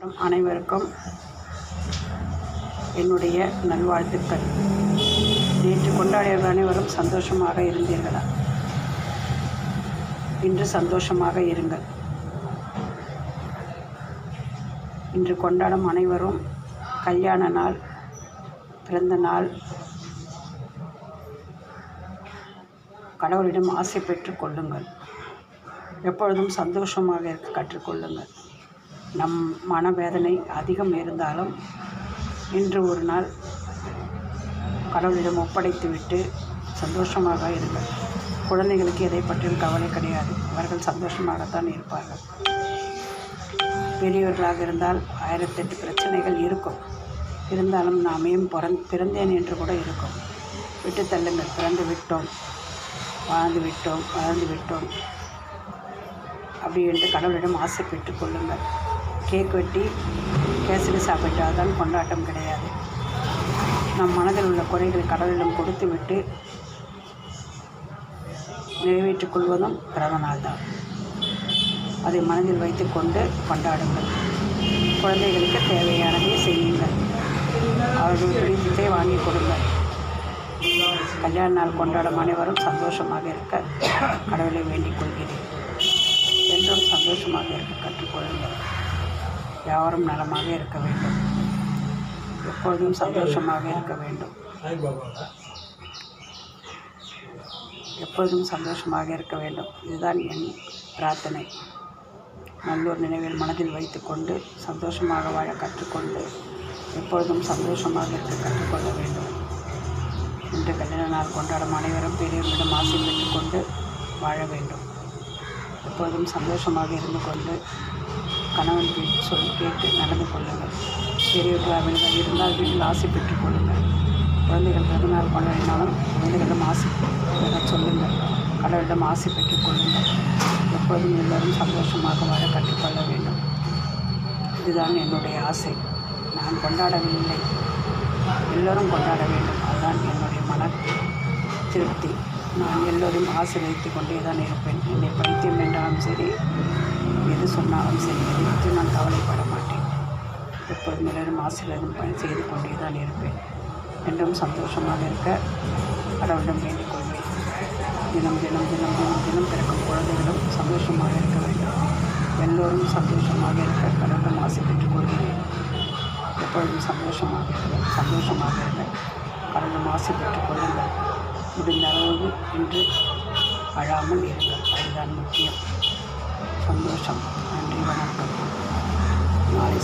அனைவருக்கும் என்னுடைய நல்வாழ்த்துக்கள். நேற்று கொண்டாடியவர்கள் அனைவரும் சந்தோஷமாக இருந்தீர்களா? இன்று சந்தோஷமாக இருங்கள். இன்று கொண்டாடும் அனைவரும் கல்யாண நாள் பிறந்த நாள் கடவுளிடம் ஆசை பெற்றுக் கொள்ளுங்கள். எப்பொழுதும் சந்தோஷமாக இருக்க கற்றுக்கொள்ளுங்கள் நம் மனவேதனை அதிகம் இருந்தாலும் இன்று ஒரு நாள் கடவுளிடம் ஒப்படைத்துவிட்டு சந்தோஷமாக இருங்கள். குழந்தைகளுக்கு எதை பற்றியும் கவலை கிடையாது. அவர்கள் சந்தோஷமாகத்தான் இருப்பார்கள். பெரியவர்களாக இருந்தால் ஆயிரத்தெட்டு பிரச்சனைகள் இருக்கும். இருந்தாலும் நாமையும் பிறந் பிறந்தேன் என்று கூட இருக்கும். விட்டு தள்ளுங்கள். பிறந்து விட்டோம். வாழ்ந்து விட்டோம். வளர்ந்து விட்டோம். அப்படி என்று கடவுளிடம் ஆசை பெற்றுக் கொள்ளுங்கள். கேக் வெட்டி கேசரி சாப்பிட்டால் தான் கொண்டாட்டம் கிடையாது. நம் மனதில் உள்ள குறைகளை கடவுளிடம் கொடுத்து விட்டு நிறைவேற்றிக் கொள்வதும் பிறந்த நாள் தான் அதை மனதில் வைத்துக்கொண்டு கொண்டாடுங்கள். குழந்தைகளுக்கு தேவையானதை செய்யுங்கள். அவர்கள் பிடித்ததை வாங்கி கொடுங்கள். கல்யாண நாள் கொண்டாடும் அனைவரும் சந்தோஷமாக இருக்க கடவுளை வேண்டிக் கொள்கிறேன். என்றும் சந்தோஷமாக இருக்க கற்றுக்கொள்ளுங்கள் யாவரும் நலமாக இருக்க வேண்டும். எப்பொழுதும் சந்தோஷமாக இருக்க வேண்டும். எப்பொழுதும் சந்தோஷமாக இருக்க வேண்டும். இதுதான் என் பிரார்த்தனை. நல்லூர் நினைவில் மனதில் வைத்துக்கொண்டு சந்தோஷமாக வாழ கற்றுக்கொண்டு எப்பொழுதும் சந்தோஷமாக இருக்க கற்றுக்கொள்ள வேண்டும். இன்று கல்யாண நாள் கொண்டாடும் அனைவரும் பெரியவர்களிடம் ஆசை பெற்றுக்கொண்டு வாழ வேண்டும். எப்பொழுதும் சந்தோஷமாக இருந்து கொண்டு கணவன் பேச்சு சொல் கேட்டு நடந்து கொள்ளுங்கள். பெரியவர்களாக இருந்தால் வீட்டில் ஆசை பெற்றுக்கொள்ளுங்கள் குழந்தைகள் பிறந்தநாள் கொண்டாடினாலும் குழந்தைகளிடம் ஆசை பெற சொல்லுங்கள் கடவுளிடம் ஆசை பெற்றுக் கொள்ளுங்கள். எப்போதும் எல்லோரும் சந்தோஷமாக வாழ கற்றுக்கொள்ள வேண்டும். இதுதான் என்னுடைய ஆசை. நான் கொண்டாடவில்லை. எல்லோரும் கொண்டாட வேண்டும். அதுதான் என்னுடைய மன திருப்தி. நான் எல்லோரும் ஆசீர்வதித்து கொண்டே தான் இருப்பேன். என்னை பைத்தியம் என்றாலும் சரி எது சொன்னாலும் சரி இதை பற்றி நான் கவலைப்பட மாட்டேன். எப்போது நிலரும் ஆசிரியரும் பணி செய்து கொண்டே தான் இருப்பேன். என்றும் சந்தோஷமாக இருக்க கடவுளிடம் வேண்டிக் கொள்வேன். தினம் தினம் தினம் தினம் தினம் பிறக்கும் குழந்தைகளும் சந்தோஷமாக இருக்க வேண்டும். எல்லோரும் சந்தோஷமாக இருக்க கடவுளிடம் ஆசை பெற்றுக் கொள்கிறேன். எப்பொழுதும் சந்தோஷமாக இருக்க சந்தோஷமாக இருக்க கடவுளிடம் ஆசை பெற்றுக் கொள்ளுங்கள். முடிந்த அளவு இன்று அழாமல் இருங்கள். அதுதான் முக்கியம். சந்தோஷம். நன்றி வணக்கம். நாளை